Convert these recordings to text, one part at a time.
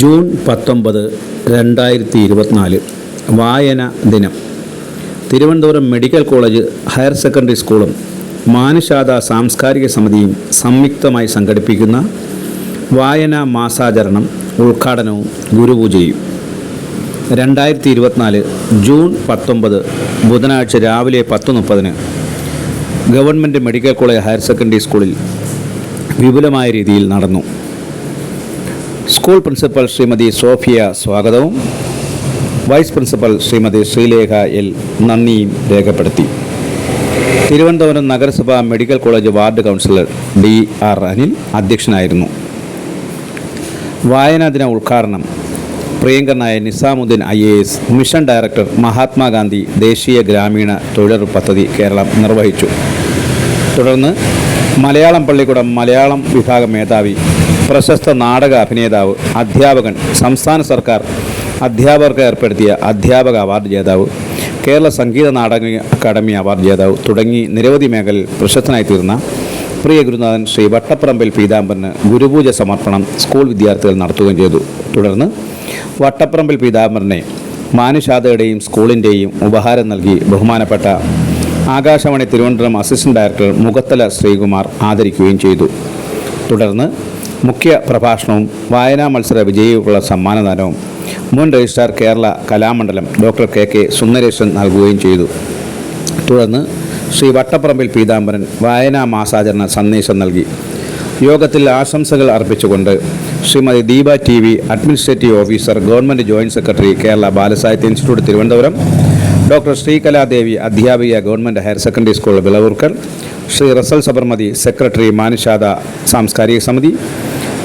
June പത്തൊമ്പത് രണ്ടായിരത്തി ഇരുപത്തിനാല് വായന ദിനം. Thiruvananthapuram medical college higher secondary സ്കൂളും മാനുഷാദ സാംസ്കാരിക സമിതിയും സംയുക്തമായി സംഘടിപ്പിക്കുന്ന വായന മാസാചരണം ഉദ്ഘാടനവും ഗുരുപൂജയും. രണ്ടായിരത്തി ഇരുപത്തിനാല് ജൂൺ പത്തൊമ്പത് ബുധനാഴ്ച രാവിലെ പത്ത് മുപ്പതിന് government medical college higher secondary സ്കൂളിൽ വിപുലമായ രീതിയിൽ നടന്നു. സ്കൂൾ പ്രിൻസിപ്പൽ ശ്രീമതി സോഫിയ സ്വാഗതവും. Vice principal Shrimati Sreelekha L നന്ദിയും രേഖപ്പെടുത്തി. തിരുവനന്തപുരം നഗരസഭ medical college ward councillor D R Anil അധ്യക്ഷനായിരുന്നു. വായനാ ദിന ഉദ്ഘാടനം പ്രിയങ്കരനായ Nizamuddin I A S mission director Mahatma Gandhi ദേശീയ ഗ്രാമീണ തൊഴിലുറപ്പ് പദ്ധതി കേരളം നിർവഹിച്ചു. തുടർന്ന് മലയാളം പള്ളിക്കൂടം മലയാളം വിഭാഗം മേധാവി പ്രശസ്ത നാടക അഭിനേതാവ് അധ്യാപകൻ സംസ്ഥാന സർക്കാർ അധ്യാപകർക്ക് ഏർപ്പെടുത്തിയ അധ്യാപക അവാർഡ് ജേതാവ് കേരള സംഗീത നാടക അക്കാദമി അവാർഡ് ജേതാവ് തുടങ്ങി നിരവധി മേഖലയിൽ പ്രശസ്തനായി പ്രിയ ഗുരുനാഥൻ ശ്രീ വട്ടപ്പറമ്പിൽ പീതാംബരന് ഗുരുപൂജ സമർപ്പണം സ്കൂൾ വിദ്യാർത്ഥികൾ നടത്തുകയും ചെയ്തു. തുടർന്ന് വട്ടപ്പറമ്പിൽ പീതാംബരനെ മാനുഷാദയുടെയും സ്കൂളിന്റെയും ഉപഹാരം നൽകി ബഹുമാനപ്പെട്ട ആകാശവാണി തിരുവനന്തപുരം അസിസ്റ്റന്റ് ഡയറക്ടർ മുഖത്തല ശ്രീകുമാർ ആദരിക്കുകയും ചെയ്തു. തുടർന്ന് മുഖ്യ പ്രഭാഷണവും വായനാ മത്സര വിജയികൾക്കുള്ള സമ്മാനദാനവും മുൻ registrar Kerala Kalamandalam doctor K K Sundaresan നൽകുകയും ചെയ്തു. തുടർന്ന് ശ്രീ വട്ടപ്പറമ്പിൽ പീതാംബരൻ വായനാ മാസാചരണ സന്ദേശം നൽകി. യോഗത്തിൽ ആശംസകൾ അർപ്പിച്ചുകൊണ്ട് Shrimati Deepa T V administrative officer government joint secretary Kerala Balasahitya institute Thiruvananthapuram doctor Sreekaladevi അധ്യാപിക government higher secondary school Vilavoorkal Shri Russell Sabarmati secretary മാനുഷാദ സാംസ്കാരിക സമിതി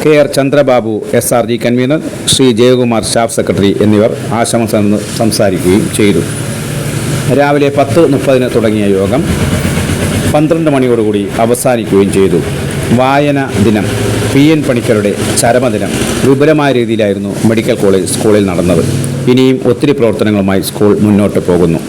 K R Chandrababu S R G convener Shri Jayakumar staff secretary എന്നിവർ ആശംസ സംസാരിക്കുകയും ചെയ്തു. രാവിലെ പത്ത് മുപ്പതിന് തുടങ്ങിയ യോഗം പന്ത്രണ്ട് മണിയോടുകൂടി അവസാനിക്കുകയും ചെയ്തു. വായന ദിനം പി എൻ പണിക്കരുടെ ചരമദിനം വിപുലമായ രീതിയിലായിരുന്നു മെഡിക്കൽ കോളേജ് സ്കൂളിൽ നടന്നത്. ഇനിയും ഒത്തിരി പ്രവർത്തനങ്ങളുമായി സ്കൂൾ മുന്നോട്ട് പോകുന്നു.